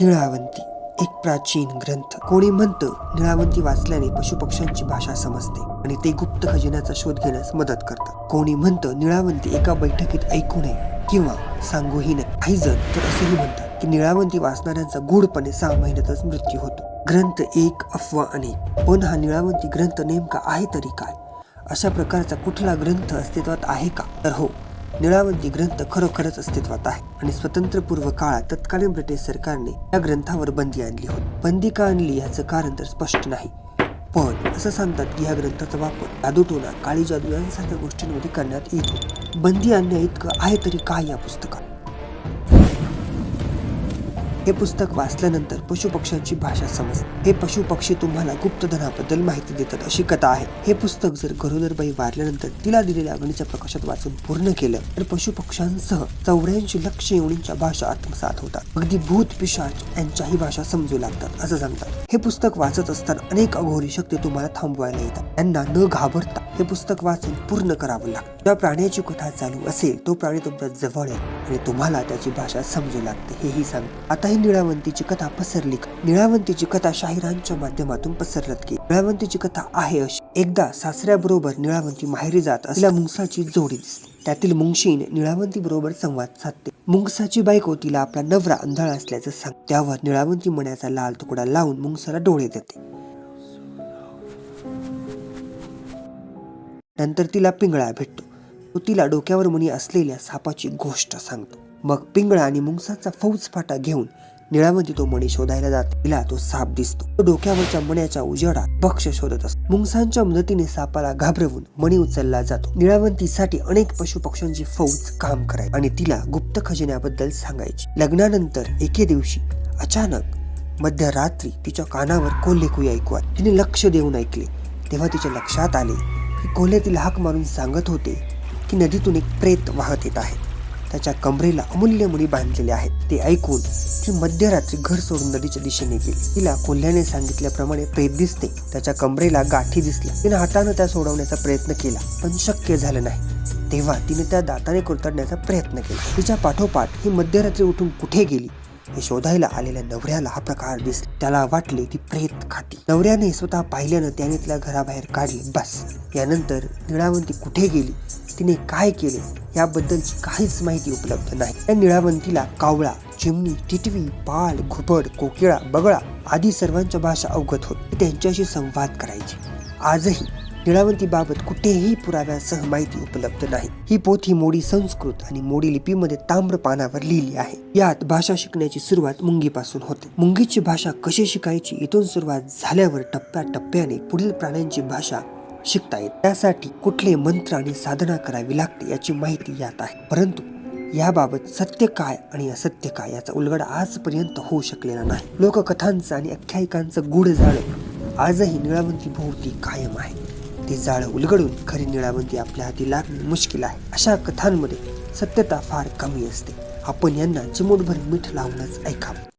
निळावंती एक प्राचीन ग्रंथ. कोणी म्हणतं निळावंती वाचल्याने पशुपक्ष्यांची भाषा समजते आणि ते गुप्त खजिन्याचा शोध घेण्यास मदत करतात. कोणी म्हणतं निळावंती एका बैठकीत ऐकू नये किंवा सांगूही नये. काही जण तर असेही म्हणतात की निळावंती वाचणाऱ्यांचा गूढपणे सहा महिन्यातच मृत्यू होतो. ग्रंथ एक अफवा अनेक. पण हा निळावंती ग्रंथ नेमका आहे तरी काय? अशा प्रकारचा कुठला ग्रंथ अस्तित्वात आहे का? तर हो निळावंती ग्रंथ खरोखरच अस्तित्वात आहे आणि स्वतंत्रपूर्व काळात तत्कालीन ब्रिटिश सरकारने या ग्रंथावर बंदी आणली होती. बंदी का आणली याचं कारण तर स्पष्ट नाही. पण असं सांगतात की ह्या ग्रंथाचा वापर जादूटोना काळी जादू यांसारख्या गोष्टींमध्ये करण्यात येतो. बंदी आणण्या इतकं आहे तरी काय या पुस्तकात? हे पुस्तक वाचल्यानंतर पशुपक्ष्यांची भाषा समज. हे पशु पक्षी तुम्हाला गुप्तधनाबद्दल माहिती देतात अशी कथा आहे. हे पुस्तक जर गरोदरबाई वारल्यानंतर तिला दिलेल्या अग्नीच्या प्रकाशात वाचून पूर्ण केलं तर पशुपक्ष्यांसह चौऱ्याऐंशी लक्ष योनींच्या भाषा आत्मसात होतात. अगदी भूत पिशाच यांच्याही भाषा समजू लागतात असं सांगतात. हे पुस्तक वाचत असताना अनेक अघोरी शक्ती तुम्हाला थांबवायला येतात. त्यांना न घाबरता हे पुस्तक वाचून पूर्ण करावं लागतं. ज्या प्राण्याची कथा चालू असेल तो प्राणी तुमच्या जवळ आहे आणि तुम्हाला त्याची भाषा समजू लागते. हेही सांग. आता ही निळावंतीची कथा पसरली निळावंतीची कथा शाहिरांच्या माध्यमातून पसरलत की? निळावंतीची कथा आहे अशी. एकदा सासऱ्याबरोबर निळावंती माहेरी जात असल्या मुंगसाची जोडी दिसते. त्यातील मुंगशीन निळावंती बरोबर संवाद साधते. मुंगसाची बायको तिला आपला नवरा अंधाळ असल्याचं सांग. त्यावर निळावंती मण्याचा लाल तुकडा लावून मुंगसाला डोळे देते. नंतर तिला पिंगळा भेटतो. तो तिला डोक्यावर मुनी असलेल्या सापाची गोष्ट सांगतो. मग पिंगळा आणि मुंगसाचा फौज फाटा घेऊन निळावंती तो मणी शोधायला जाते तिला तो साप दिसतो. तो डोक्यावरच्या मण्याच्या उजेडा भक्ष शोधत असतो. मुंगसांच्या मदतीने सापाला घाबरवून मणी उचलला जातो. निळावंतीसाठी अनेक पशु पक्ष्यांची फौज काम करायची आणि तिला गुप्त खजिन्याबद्दल सांगायची. लग्नानंतर एके दिवशी अचानक मध्यरात्री तिच्या कानावर कोल्हेकुई ऐकू आली. तिने लक्ष देऊन ऐकले. तेव्हा तिच्या लक्षात आले की कोल्हे तिला हाक मारून सांगत होते की नदीतून एक प्रेत वाहत येत आहे. त्याच्या कमरेला अमूल्य मुली बांधलेले आहेत. ते ऐकून ती मध्यरात्री घर सोडून नदीच्या दिशेने गेली. तिला कोल्ह्याने सांगितल्याप्रमाणे प्रेत दिसते. त्याच्या कमरेला गाठी दिसल्या. तिने हाताने त्या सोडवण्याचा प्रयत्न केला पण शक्य झालं नाही. तेव्हा तिने त्या दाताने कुरतडण्याचा प्रयत्न केला. तिच्या पाठोपाठ ही मध्यरात्री उठून कुठे गेली? हे शोधायला आलेल्या नवऱ्याला हा प्रकार दिसला. त्याला वाटले ती प्रेत खाती. नवऱ्याने स्वतः पाहिल्यानं त्याने तिला घराबाहेर काढले. बस. यानंतर निळावंती कुठे गेली? तिने काय केले याबद्दलची काहीच माहिती उपलब्ध नाही. त्या निळावंतीला कावळा चिमणी टिटवी पाल घुबड कोकिळा बगळा आदी सर्वांच्या भाषा अवगत होत. त्यांच्याशी संवाद करायचे. आजही निळावंतीबाबत कुठेही पुराव्यासह माहिती उपलब्ध नाही. ही पोथी मोडी संस्कृत आणि मोडी लिपीमध्ये ताम्र पानावर लिहिली आहे. यात भाषा शिकण्याची सुरुवात मुंगीपासून होते. मुंगीची भाषा कशी शिकायची इथून सुरुवात झाल्यावर टप्प्या टप्प्याने पुढील प्राण्यांची भाषा शिकता येत त्यासाठी कुठले मंत्र आणि साधना करावी लागते याची माहिती यात आहे. परंतु याबाबत सत्य काय आणि असत्य काय याचा उलगडा आजपर्यंत होऊ शकलेला नाही. लोककथांचं आणि आख्यायिकांचं गूढ जाळं आजही निळावंती भोवती कायम आहे. ते जाळं उलगडून खरी निळावंती आपल्या हाती लागणे मुश्किल आहे. अशा कथांमध्ये सत्यता फार कमी असते. आपण यांना चिमूटभर मीठ लावूनच ऐकावं.